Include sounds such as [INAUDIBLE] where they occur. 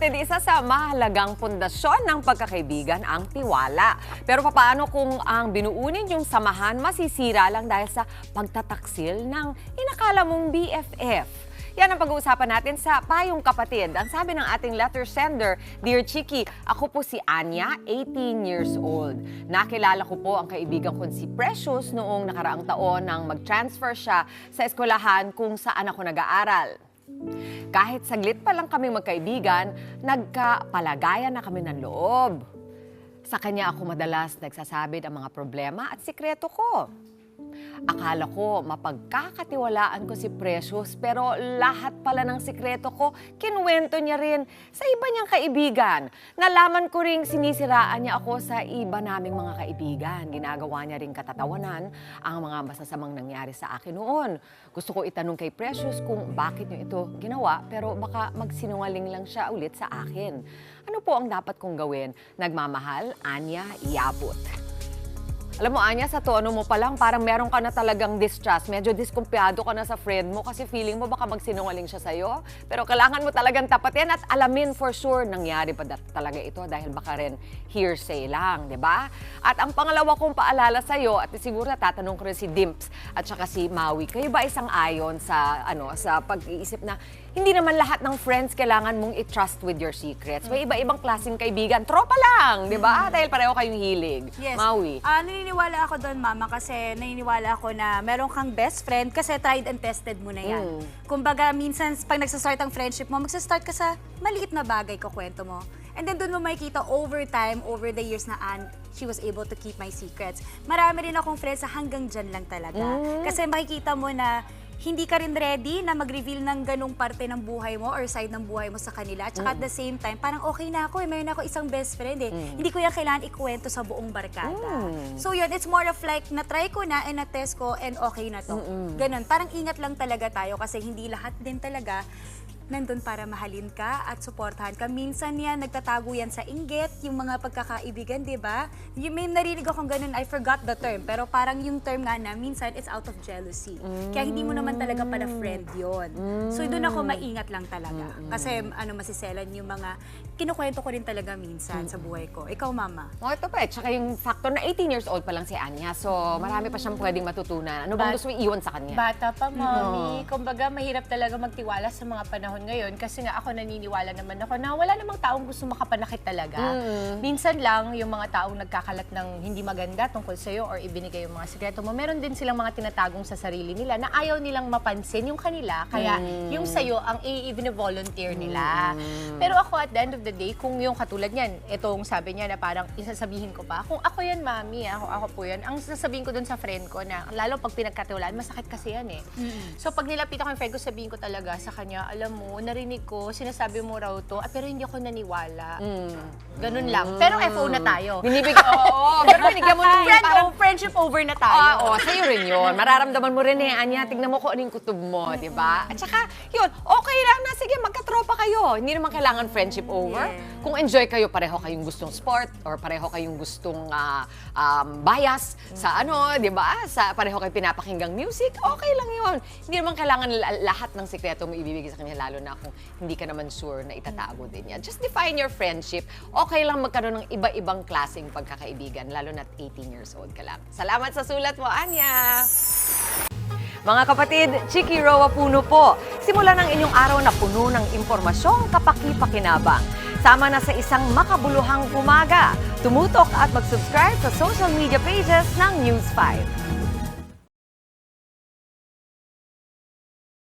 kapatid, isa sa mahalagang pundasyon ng pagkakaibigan ang tiwala. Pero paano kung ang binuunin yung samahan masisira lang dahil sa pagtataksil ng inakala mong BFF? Yan ang pag-uusapan natin sa Payong Kapatid. Ang sabi ng ating letter sender, Dear Chiki, ako po si Anya, 18 years old. Nakilala ko po ang kaibigan ko si Precious noong nakaraang taon nang mag-transfer siya sa eskwelahan kung saan ako nag-aaral. Kahit saglit pa lang kami magkaibigan, nagkapalagayan na kami ng loob. Sa kanya ako madalas nagsasabi ng mga problema at sikreto ko. Akala ko mapagkakatiwalaan ko si Precious pero lahat pala ng sikreto ko kinuwento niya rin sa iba niyang kaibigan. Nalaman ko ring sinisiraan niya ako sa iba naming mga kaibigan. Ginagawa niya ring katatawanan ang mga masasamang nangyari sa akin noon. Gusto ko itanong kay Precious kung bakit niya ito ginawa pero baka magsinungaling lang siya ulit sa akin. Ano po ang dapat kong gawin? Nagmamahal, Anya, Iabot. Alam mo, Anya, sa tono mo pa lang, parang meron ka na talagang distrust. Medyo diskumpiyado ka na sa friend mo kasi feeling mo baka magsinungaling siya sa'yo. Pero kailangan mo talagang tapatin at alamin for sure nangyari pa talaga ito dahil baka rin hearsay lang, di ba? At ang pangalawa kong paalala sa'yo, at siguro tatanong ko rin si Dimps at saka si Maui, kayo ba isang ayon sa, ano, sa pag-iisip na hindi naman lahat ng friends kailangan mong i-trust with your secrets. May iba-ibang klaseng kaibigan. Tropa lang, di ba? Dahil pareho kayong hilig. Yes. Maui. Ah, naniniwala ako doon, Mama, kasi naniniwala ako na meron kang best friend kasi tried and tested mo na yan. Mm. Kumbaga, minsan pag nagsastart ang friendship mo, magsastart ka sa maliit na bagay ko kwento mo. And then doon mo makikita over time, over the years na Anne, she was able to keep my secrets. Marami rin akong friends na hanggang dyan lang talaga. Mm. Kasi makikita mo na hindi ka rin ready na mag-reveal ng ganong parte ng buhay mo or side ng buhay mo sa kanila. At saka at the same time, parang okay na ako eh. Mayroon ako isang best friend eh. Hindi ko yan kailangan ikwento sa buong barkada. Mm. So yun, it's more of like, na-try ko na and na-test ko and okay na to. Ganon. Parang ingat lang talaga tayo kasi hindi lahat din talaga nandun para mahalin ka at suportahan ka. Minsan yan, nagtatago yan sa inggit, yung mga pagkakaibigan, di ba? Yung may narinig akong ganun, I forgot the term, pero parang yung term nga na, minsan it's out of jealousy. Kaya hindi mo naman talaga pala friend yon. So doon ako maingat lang talaga. Kasi ano, masiselan yung mga, kinukwento ko rin talaga minsan sa buhay ko. Ikaw, mama? Oh, ito pa eh. Tsaka yung factor na 18 years old pa lang si Anya. So, marami pa siyang pwedeng matutunan. Ano bang But- gusto mo iwan sa kanya? Bata pa, mommy. Kumbaga, mahirap talaga magtiwala sa mga panahon ngayon kasi nga ako naniniwala naman ako na wala namang taong gusto makapanakit talaga. Minsan lang, yung mga taong nagkakalat ng hindi maganda tungkol sa'yo or ibinigay yung mga sikreto mo, meron din silang mga tinatagong sa sarili nila na ayaw nilang mapansin yung kanila. Kaya yung sa'yo, ang i-volunteer nila. Pero ako, at the end of the day, kung yung katulad niyan, itong sabi niya na parang isasabihin ko pa, kung ako yan, mami, ako, ako po yan, ang sasabihin ko dun sa friend ko na, lalo pag pinagkatiwalaan, masakit kasi yan eh. So pag nilapitan ko yung friend ko, sabihin ko talaga sa kanya, alam mo, narinig ko, sinasabi mo raw to, ah, pero hindi ako naniwala. Ganun lang. Pero FO na tayo. Binibigyan, [LAUGHS] oo, pero binigyan mo ng Friend, parang friendship over na tayo. oo, sa'yo rin yun. Mararamdaman mo rin eh, Anya, tignan mo kung ano yung kutob mo, di ba? At saka, yun, okay lang na, sige, magkatropa kayo. Hindi naman kailangan friendship over. Yeah. Kung enjoy kayo, pareho kayong gustong sport or pareho kayong gustong ah, um, bias sa ano, di ba? Sa pareho kayo pinapakinggang music, okay lang yun. Hindi naman kailangan la- lahat ng sikreto mo ibibigay sa kanya, lalo na kung hindi ka naman sure na itatago din yan. Just define your friendship. Okay lang magkaroon ng iba-ibang klaseng pagkakaibigan, lalo na 18 years old ka lang. Salamat sa sulat mo, Anya! Mga kapatid, Chiki Roa Puno po. Simulan ang inyong araw na puno ng impormasyong kapaki-pakinabang. Sama na sa isang makabuluhang umaga. Tumutok at mag-subscribe sa social media pages ng News 5.